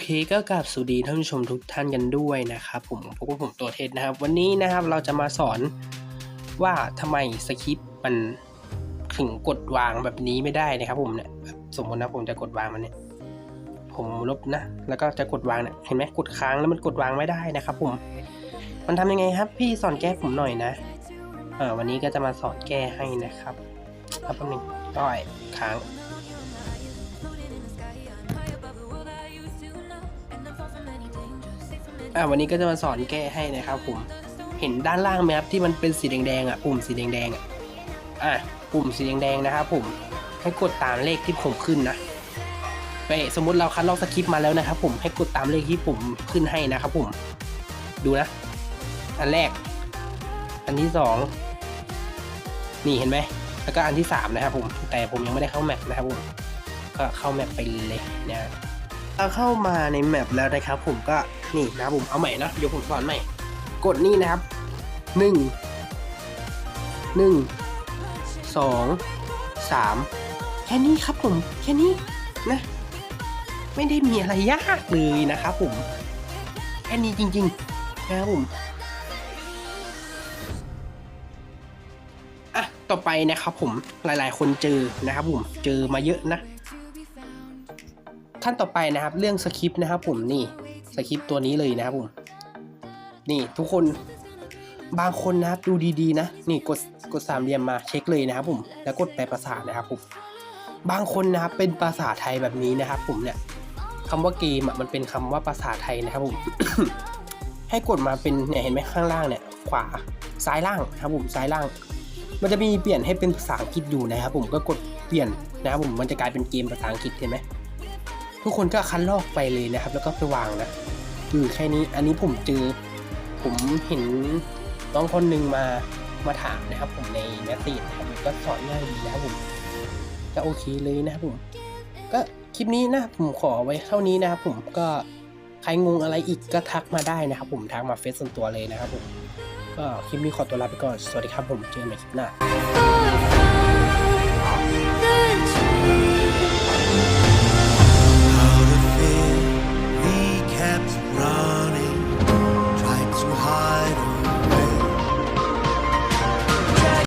เคก็กราบสวัสดีท่านผู้ชมทุกท่านกันด้วยนะครับผมพบกับผมตัวเทศนะครับ วันนี้นะครับเราจะมาสอนว่าทำไมสคริปต์มันถึงกดวางแบบนี้ไม่ได้นะครับผมเนี่ยสมมตินะผมจะกดวางมันเนี่ยผมลบนะ แล้วก็จะกดวางเนี่ยเห็นไหมกดค้างแล้วมันกดวางไม่ได้นะครับ ผม มันทำยังไงครับ พี่สอนแก้ผมหน่อยนะเออวันนี้ก็จะมาสอนแก้ให้นะครับครับแป๊บนึงต้อยค้าง อ่าวันนี้ก็จะมาสอนแก้ให้นะครับผมเห็นด้านล่างไหมครับที่มันเป็นสีแดงๆอะปุ่มสีแดงๆอะอะปุ่มสีแดงๆนะครับผมให้กดตามเลขที่ผมขึ้นนะไปสมมุติเราคัดลอกสคริปต์มาแล้วนะครับ ผมให้กดตามเลขที่ผมขึ้นให้นะครับผมดูนะ อันแรก อันที่สองนี่เห็นไหมแล้วก็อันที่สามนะครับผมแต่ผมยังไม่ได้เข้าแมปนะครับผมก็เข้าแมปไปเลยนะ เอาเข้ามาในแมปแล้วนะครับ ผมก็นี่นะผมเอาใหม่นะเดี๋ยวผมสอนใหม่ กดนี่นะครับหนึ่งหนึ่งสองสามแค่นี้ครับผมแค่นี้นะ ไม่ได้มีอะไรยากเลยนะครับผมแค่นี้จริงๆนะครับผมอะต่อไปนะครับผมหลายๆ คนเจอนะครับผมเจอมาเยอะนะ ขั้นต่อไปนะครับ เรื่องสคริปต์นะครับผมนี่สคริปต์ตัวนี้เลยนะครับผมนี่ทุกคนบางคนนะครับดูดีๆนะ นี่กดกดสามเหลี่ยมมาเช็คเลยนะครับผมแล้วกดแปลภาษานะครับผมบางคนนะครับเป็นภาษาไทยแบบนี้นะครับ ผมเนี่ยคำว่าเกมมันเป็นคำว่าภาษาไทยนะครับผม ให้กดมาเป็นเนี่ยเห็นไหมข้างล่างเนี่ย ขวาซ้ายล่างนะครับผมซ้ายล่าง มันจะมีเปลี่ยนให้เป็นภาษาอังกฤษอยู่นะครับผมก็กดเปลี่ยนนะครับผมมันจะกลายเป็นเกมภาษาอังกฤษเห็นไหม ทุกคนก็คันลอกไปเลยนะครับ แล้วก็ไปวางนะอืมแค่นี้อันนี้ผมเจอผมเห็นน้องคนหนึ่งมามาถามนะครับ ผมในแมสเซจนะครับก็สอนง่ายดีนะครับผมก็โอเคเลยนะครับผม ก็คลิปนี้นะผมขอไว้เท่านี้นะครับผมก็ใครงงอะไรอีกก็ทักมาได้นะครับผมทักมาเฟซส่วนตัวเลยนะครับผมก็คลิปนี้ขอตัวลาไปก่อน สวัสดีครับผมเจอกันใหม่คลิปหน้า heart.